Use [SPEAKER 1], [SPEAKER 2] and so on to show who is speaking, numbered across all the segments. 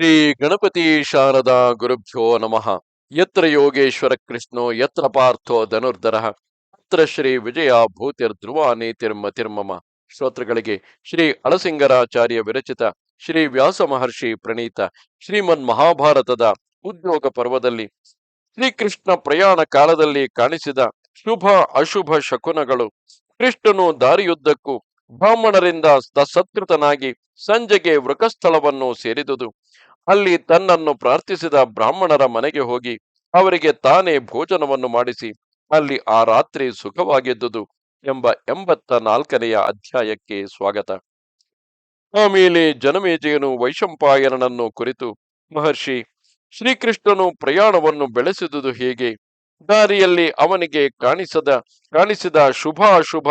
[SPEAKER 1] ಶ್ರೀ ಗಣಪತಿ ಶಾರದಾ ಗುರುಭ್ಯೋ ನಮಃ. ಯತ್ರ ಯೋಗೇಶ್ವರ ಕೃಷ್ಣೋ, ಯತ್ರ ಪಾರ್ಥೋ ಧನುರ್ಧರ, ಅತ್ರ ಶ್ರೀ ವಿಜಯ ತಿರ್ಮ ತಿರ್ಮಮ. ಶ್ರೋತೃಗಳಿಗೆ ಶ್ರೀ ಅಳಸಿಂಗರಾಚಾರ್ಯ ವಿರಚಿತ ಶ್ರೀ ವ್ಯಾಸ ಮಹರ್ಷಿ ಪ್ರಣೀತ ಶ್ರೀಮನ್ ಮಹಾಭಾರತದ ಉದ್ಯೋಗ ಪರ್ವದಲ್ಲಿ ಶ್ರೀಕೃಷ್ಣ ಪ್ರಯಾಣ ಕಾಲದಲ್ಲಿ ಕಾಣಿಸಿದ ಶುಭ ಅಶುಭ ಶಕುನಗಳು ಕೃಷ್ಣನು ದಾರಿಯುದ್ದಕ್ಕೂ ಬ್ರಾಹ್ಮಣರಿಂದ ಸತ್ಕೃತನಾಗಿ ಸಂಜೆಗೆ ವೃಕಸ್ಥಳವನ್ನು ಸೇರಿದುದು. ಅಲ್ಲಿ ತನ್ನನ್ನು ಪ್ರಾರ್ಥಿಸಿದ ಬ್ರಾಹ್ಮಣರ ಮನೆಗೆ ಹೋಗಿ ಅವರಿಗೆ ತಾನೇ ಭೋಜನವನ್ನು ಮಾಡಿಸಿ, ಅಲ್ಲಿ ಆ ರಾತ್ರಿ ಸುಖವಾಗಿದ್ದುದು ಎಂಬ ಎಂಬತ್ತ ನಾಲ್ಕನೆಯ ಅಧ್ಯಾಯಕ್ಕೆ ಸ್ವಾಗತ. ಆಮೇಲೆ ಜನಮೇಜಯನು ವೈಶಂಪಾಯನನ್ನು ಕುರಿತು, ಮಹರ್ಷಿ, ಶ್ರೀಕೃಷ್ಣನು ಪ್ರಯಾಣವನ್ನು ಬೆಳೆಸಿದುದು ಹೇಗೆ? ದಾರಿಯಲ್ಲಿ ಅವನಿಗೆ ಕಾಣಿಸದ, ಕಾಣಿಸಿದ ಶುಭ ಅಶುಭ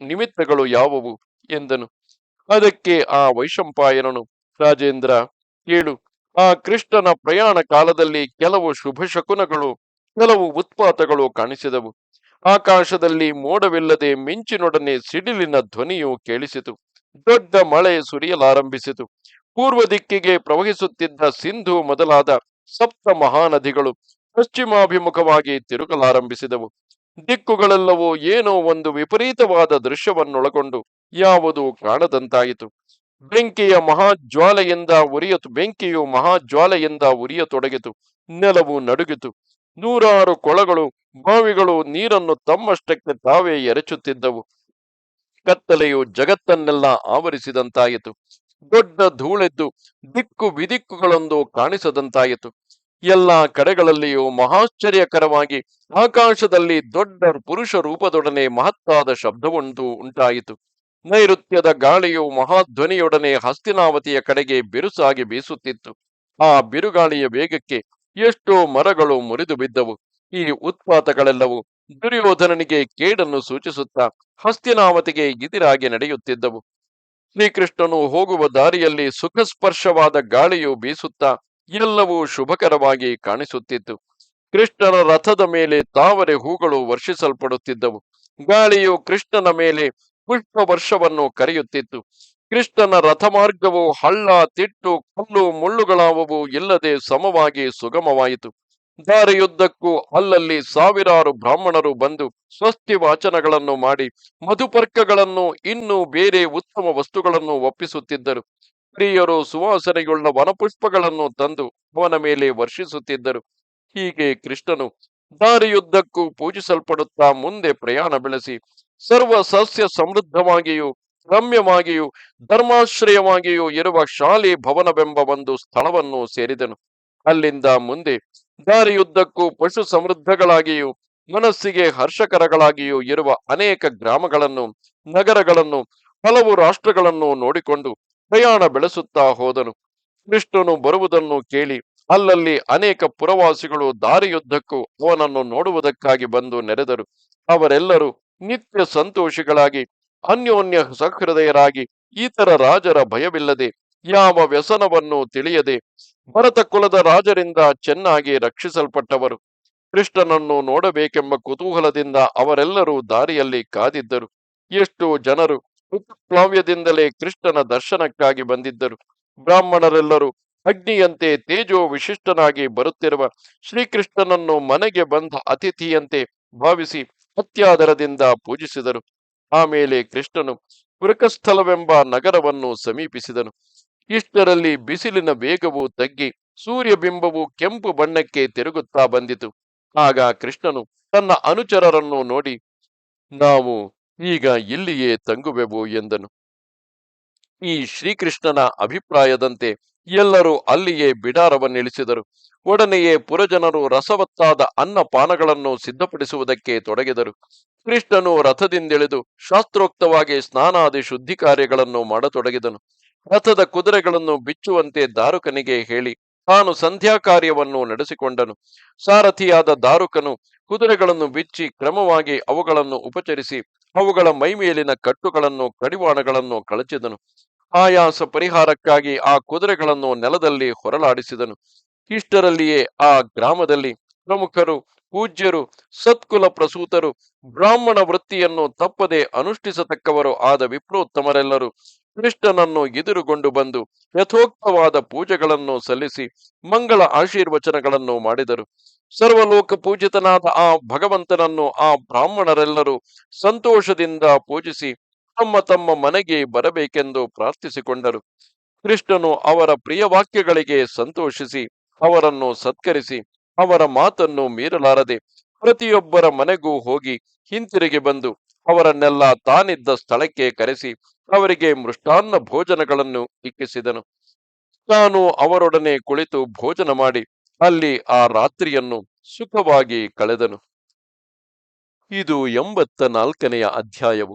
[SPEAKER 1] ನಿಮಿತ್ತಗಳು ಯಾವುವು? ಎಂದನು. ಅದಕ್ಕೆ ಆ ವೈಶಂಪಾಯನನು, ರಾಜೇಂದ್ರ, ಕೇಳು ಆ ಕೃಷ್ಣನ ಪ್ರಯಾಣ ಕಾಲದಲ್ಲಿ ಕೆಲವು ಶುಭ ಶಕುನಗಳು, ಕೆಲವು ಉತ್ಪಾತಗಳು ಕಾಣಿಸಿದವು. ಆಕಾಶದಲ್ಲಿ ಮೋಡವಿಲ್ಲದೆ ಮಿಂಚಿನೊಡನೆ ಸಿಡಿಲಿನ ಧ್ವನಿಯು ಕೇಳಿಸಿತು. ದೊಡ್ಡ ಮಳೆ ಸುರಿಯಲಾರಂಭಿಸಿತು. ಪೂರ್ವ ದಿಕ್ಕಿಗೆ ಪ್ರವಹಿಸುತ್ತಿದ್ದ ಸಿಂಧು ಮೊದಲಾದ ಸಪ್ತ ಮಹಾನದಿಗಳು ಪಶ್ಚಿಮಾಭಿಮುಖವಾಗಿ ತಿರುಗಲಾರಂಭಿಸಿದವು. ದಿಕ್ಕುಗಳೆಲ್ಲವೂ ಏನೋ ಒಂದು ವಿಪರೀತವಾದ ದೃಶ್ಯವನ್ನೊಳಗೊಂಡು ಯಾವುದು ಕಾಣದಂತಾಯಿತು. ಬೆಂಕಿಯ ಮಹಾಜ್ವಾಲೆಯಿಂದ ಉರಿಯಿತು, ಬೆಂಕಿಯು ಮಹಾಜ್ವಾಲೆಯಿಂದ ಉರಿಯತೊಡಗಿತು, ನೆಲವು ನಡುಗಿತು. ನೂರಾರು ಕೊಳಗಳು, ಬಾವಿಗಳು, ನೀರನ್ನು ತಮ್ಮಷ್ಟಕ್ಕೆ ತಾವೇ ಎರಚುತ್ತಿದ್ದವು. ಕತ್ತಲೆಯು ಜಗತ್ತನ್ನೆಲ್ಲ ಆವರಿಸಿದಂತಾಯಿತು. ದೊಡ್ಡ ಧೂಳೆದ್ದು, ದಿಕ್ಕು ವಿದಿಕ್ಕುಗಳೊಂದು ಕಾಣಿಸದಂತಾಯಿತು. ಎಲ್ಲಾ ಕಡೆಗಳಲ್ಲಿಯೂ ಮಹಾಶ್ಚರ್ಯಕರವಾಗಿ ಆಕಾಶದಲ್ಲಿ ದೊಡ್ಡ ಪುರುಷ ರೂಪದೊಡನೆ ಮಹತ್ತಾದ ಶಬ್ದವೊಂದು ಉಂಟಾಯಿತು. ನೈಋತ್ಯದ ಗಾಳಿಯು ಮಹಾಧ್ವನಿಯೊಡನೆ ಹಸ್ತಿನಾವತಿಯ ಕಡೆಗೆ ಬಿರುಸಾಗಿ ಬೀಸುತ್ತಿತ್ತು. ಆ ಬಿರುಗಾಳಿಯ ವೇಗಕ್ಕೆ ಎಷ್ಟೋ ಮರಗಳು ಮುರಿದು ಬಿದ್ದವು. ಈ ಉತ್ಪಾತಗಳೆಲ್ಲವೂ ದುರ್ಯೋಧನನಿಗೆ ಕೇಡನ್ನು ಸೂಚಿಸುತ್ತಾ ಹಸ್ತಿನಾವತಿಗೆ ಎದಿರಾಗಿ ನಡೆಯುತ್ತಿದ್ದವು. ಶ್ರೀಕೃಷ್ಣನು ಹೋಗುವ ದಾರಿಯಲ್ಲಿ ಸುಖಸ್ಪರ್ಶವಾದ ಗಾಳಿಯು ಬೀಸುತ್ತಾ ಎಲ್ಲವೂ ಶುಭಕರವಾಗಿ ಕಾಣಿಸುತ್ತಿತ್ತು. ಕೃಷ್ಣನ ರಥದ ಮೇಲೆ ತಾವರೆ ಹೂಗಳು ವರ್ಷಿಸಲ್ಪಡುತ್ತಿದ್ದವು. ಗಾಳಿಯು ಕೃಷ್ಣನ ಮೇಲೆ ಪುಷ್ಪ ವರ್ಷವನ್ನು ಕರೆಯುತ್ತಿತ್ತು. ಕೃಷ್ಣನ ರಥಮಾರ್ಗವು ಹಳ್ಳ, ತಿಟ್ಟು, ಕಲ್ಲು, ಮುಳ್ಳುಗಳಾವವು ಇಲ್ಲದೆ ಸಮವಾಗಿ ಸುಗಮವಾಯಿತು. ದಾರಿಯುದ್ದಕ್ಕೂ ಅಲ್ಲಲ್ಲಿ ಸಾವಿರಾರು ಬ್ರಾಹ್ಮಣರು ಬಂದು ಸ್ವಸ್ತಿ ವಾಚನಗಳನ್ನು ಮಾಡಿ, ಮಧುಪರ್ಕಗಳನ್ನು, ಇನ್ನೂ ಬೇರೆ ಉತ್ತಮ ವಸ್ತುಗಳನ್ನು ಒಪ್ಪಿಸುತ್ತಿದ್ದರು. ಪ್ರಿಯರು ಸುವಾಸನೆಯುಳ್ಳ ವನಪುಷ್ಪಗಳನ್ನು ತಂದು ಅವನ ಮೇಲೆ ವರ್ಷಿಸುತ್ತಿದ್ದರು. ಹೀಗೆ ಕೃಷ್ಣನು ದಾರಿಯುದ್ದಕ್ಕೂ ಪೂಜಿಸಲ್ಪಡುತ್ತಾ ಮುಂದೆ ಪ್ರಯಾಣ ಬೆಳೆಸಿ ಸರ್ವ ಸಸ್ಯ ಸಮೃದ್ಧವಾಗಿಯೂ, ರಮ್ಯವಾಗಿಯೂ, ಧರ್ಮಾಶ್ರಯವಾಗಿಯೂ ಇರುವ ಶಾಲೆ ಭವನವೆಂಬ ಒಂದು ಸ್ಥಳವನ್ನು ಸೇರಿದನು. ಅಲ್ಲಿಂದ ಮುಂದೆ ದಾರಿಯುದ್ದಕ್ಕೂ ಪಶು ಸಮೃದ್ಧಗಳಾಗಿಯೂ, ಮನಸ್ಸಿಗೆ ಹರ್ಷಕರಗಳಾಗಿಯೂ ಇರುವ ಅನೇಕ ಗ್ರಾಮಗಳನ್ನು, ನಗರಗಳನ್ನು, ಹಲವು ರಾಷ್ಟ್ರಗಳನ್ನು ನೋಡಿಕೊಂಡು ಪ್ರಯಾಣ ಬೆಳೆಸುತ್ತಾ ಹೋದನು. ಕೃಷ್ಣನು ಬರುವುದನ್ನು ಕೇಳಿ ಅಲ್ಲಲ್ಲಿ ಅನೇಕ ಪುರವಾಸಿಗಳು ದಾರಿಯುದ್ದಕ್ಕೂ ಅವನನ್ನು ನೋಡುವುದಕ್ಕಾಗಿ ಬಂದು ನೆರೆದರು. ಅವರೆಲ್ಲರೂ ನಿತ್ಯ ಸಂತೋಷಿಗಳಾಗಿ, ಅನ್ಯೋನ್ಯ ಸಹೃದಯರಾಗಿ, ಇತರ ರಾಜರ ಭಯವಿಲ್ಲದೆ, ಯಾವ ವ್ಯಸನವನ್ನು ತಿಳಿಯದೆ, ಭರತ ಕುಲದ ರಾಜರಿಂದ ಚೆನ್ನಾಗಿ ರಕ್ಷಿಸಲ್ಪಟ್ಟವರು. ಕೃಷ್ಣನನ್ನು ನೋಡಬೇಕೆಂಬ ಕುತೂಹಲದಿಂದ ಅವರೆಲ್ಲರೂ ದಾರಿಯಲ್ಲಿ ಕಾದಿದ್ದರು. ಎಷ್ಟು ಜನರು ಪ್ಲಾವ್ಯದಿಂದಲೇ ಕೃಷ್ಣನ ದರ್ಶನಕ್ಕಾಗಿ ಬಂದಿದ್ದರು. ಬ್ರಾಹ್ಮಣರೆಲ್ಲರೂ ಅಗ್ನಿಯಂತೆ ತೇಜೋ ವಿಶಿಷ್ಟನಾಗಿ ಬರುತ್ತಿರುವ ಶ್ರೀಕೃಷ್ಣನನ್ನು ಮನೆಗೆ ಬಂದ ಅತಿಥಿಯಂತೆ ಭಾವಿಸಿ ಅತ್ಯಾದರದಿಂದ ಪೂಜಿಸಿದರು ಆಮೇಲೆ ಕೃಷ್ಣನು ವೃಕಸ್ಥಲವೆಂಬ ನಗರವನ್ನು ಸಮೀಪಿಸಿದನು. ಇಷ್ಟರಲ್ಲಿ ಬಿಸಿಲಿನ ವೇಗವು ತಗ್ಗಿ ಸೂರ್ಯಬಿಂಬವು ಕೆಂಪು ಬಣ್ಣಕ್ಕೆ ತಿರುಗುತ್ತಾ ಬಂದಿತು. ಆಗ ಕೃಷ್ಣನು ತನ್ನ ಅನುಚರರನ್ನು ನೋಡಿ, ನಾವು ಈಗ ಇಲ್ಲಿಯೇ ತಂಗುವೆವು ಎಂದನು. ಈ ಶ್ರೀಕೃಷ್ಣನ ಅಭಿಪ್ರಾಯದಂತೆ ಎಲ್ಲರೂ ಅಲ್ಲಿಯೇ ಬಿಡಾರವನ್ನಿಳಿಸಿದರು. ಒಡನೆಯೇ ಪುರಜನರು ರಸವತ್ತಾದ ಅನ್ನಪಾನಗಳನ್ನು ಸಿದ್ಧಪಡಿಸುವುದಕ್ಕೆ ತೊಡಗಿದರು. ಕೃಷ್ಣನು ರಥದಿಂದಿಳಿದು ಶಾಸ್ತ್ರೋಕ್ತವಾಗಿ ಸ್ನಾನಾದಿ ಶುದ್ಧಿ ಕಾರ್ಯಗಳನ್ನು ಮಾಡತೊಡಗಿದನು. ರಥದ ಕುದುರೆಗಳನ್ನು ಬಿಚ್ಚುವಂತೆ ದಾರುಕನಿಗೆ ಹೇಳಿ ತಾನು ಸಂಧ್ಯಾ ಕಾರ್ಯವನ್ನು ನಡೆಸಿಕೊಂಡನು. ಸಾರಥಿಯಾದ ದಾರುಕನು ಕುದುರೆಗಳನ್ನು ಬಿಚ್ಚಿ ಕ್ರಮವಾಗಿ ಅವುಗಳನ್ನು ಉಪಚರಿಸಿ ಅವುಗಳ ಮೈಮೇಲಿನ ಕಟ್ಟುಗಳನ್ನು, ಕಡಿವಾಣಗಳನ್ನು ಕಳಚಿದನು. ಆಯಾಸ ಪರಿಹಾರಕ್ಕಾಗಿ ಆ ಕುದುರೆಗಳನ್ನು ನೆಲದಲ್ಲಿ ಹೊರಲಾಡಿಸಿದನು. ಇಷ್ಟರಲ್ಲಿಯೇ ಆ ಗ್ರಾಮದಲ್ಲಿ ಪ್ರಮುಖರು, ಪೂಜ್ಯರು, ಸತ್ಕುಲ ಪ್ರಸೂತರು, ಬ್ರಾಹ್ಮಣ ವೃತ್ತಿಯನ್ನು ತಪ್ಪದೆ ಅನುಷ್ಠಿಸತಕ್ಕವರು ಆದ ವಿಪ್ರೋತ್ತಮರೆಲ್ಲರೂ ಕೃಷ್ಣನನ್ನು ಎದುರುಗೊಂಡು ಬಂದು ಯಥೋಕ್ತವಾದ ಪೂಜೆಗಳನ್ನು ಸಲ್ಲಿಸಿ ಮಂಗಳ ಆಶೀರ್ವಚನಗಳನ್ನು ಮಾಡಿದರು. ಸರ್ವಲೋಕ ಪೂಜಿತನಾದ ಆ ಭಗವಂತನನ್ನು ಆ ಬ್ರಾಹ್ಮಣರೆಲ್ಲರೂ ಸಂತೋಷದಿಂದ ಪೂಜಿಸಿ ತಮ್ಮ ತಮ್ಮ ಮನೆಗೆ ಬರಬೇಕೆಂದು ಪ್ರಾರ್ಥಿಸಿಕೊಂಡರು. ಕೃಷ್ಣನು ಅವರ ಪ್ರಿಯ ವಾಕ್ಯಗಳಿಗೆ ಸಂತೋಷಿಸಿ, ಅವರನ್ನು ಸತ್ಕರಿಸಿ, ಅವರ ಮಾತನ್ನು ಮೀರಲಾರದೆ ಪ್ರತಿಯೊಬ್ಬರ ಮನೆಗೂ ಹೋಗಿ ಹಿಂತಿರುಗಿ ಬಂದು ಅವರನ್ನೆಲ್ಲ ತಾನಿದ್ದ ಸ್ಥಳಕ್ಕೆ ಕರೆಸಿ ಅವರಿಗೆ ಮೃಷ್ಟಾನ್ನ ಭೋಜನಗಳನ್ನು ಇಕ್ಕಿಸಿದನು. ತಾನು ಅವರೊಡನೆ ಕುಳಿತು ಭೋಜನ ಮಾಡಿ ಅಲ್ಲಿ ಆ ರಾತ್ರಿಯನ್ನು ಸುಖವಾಗಿ ಕಳೆದನು. ಇದು ಎಂಬತ್ತ ನಾಲ್ಕನೆಯ ಅಧ್ಯಾಯವು.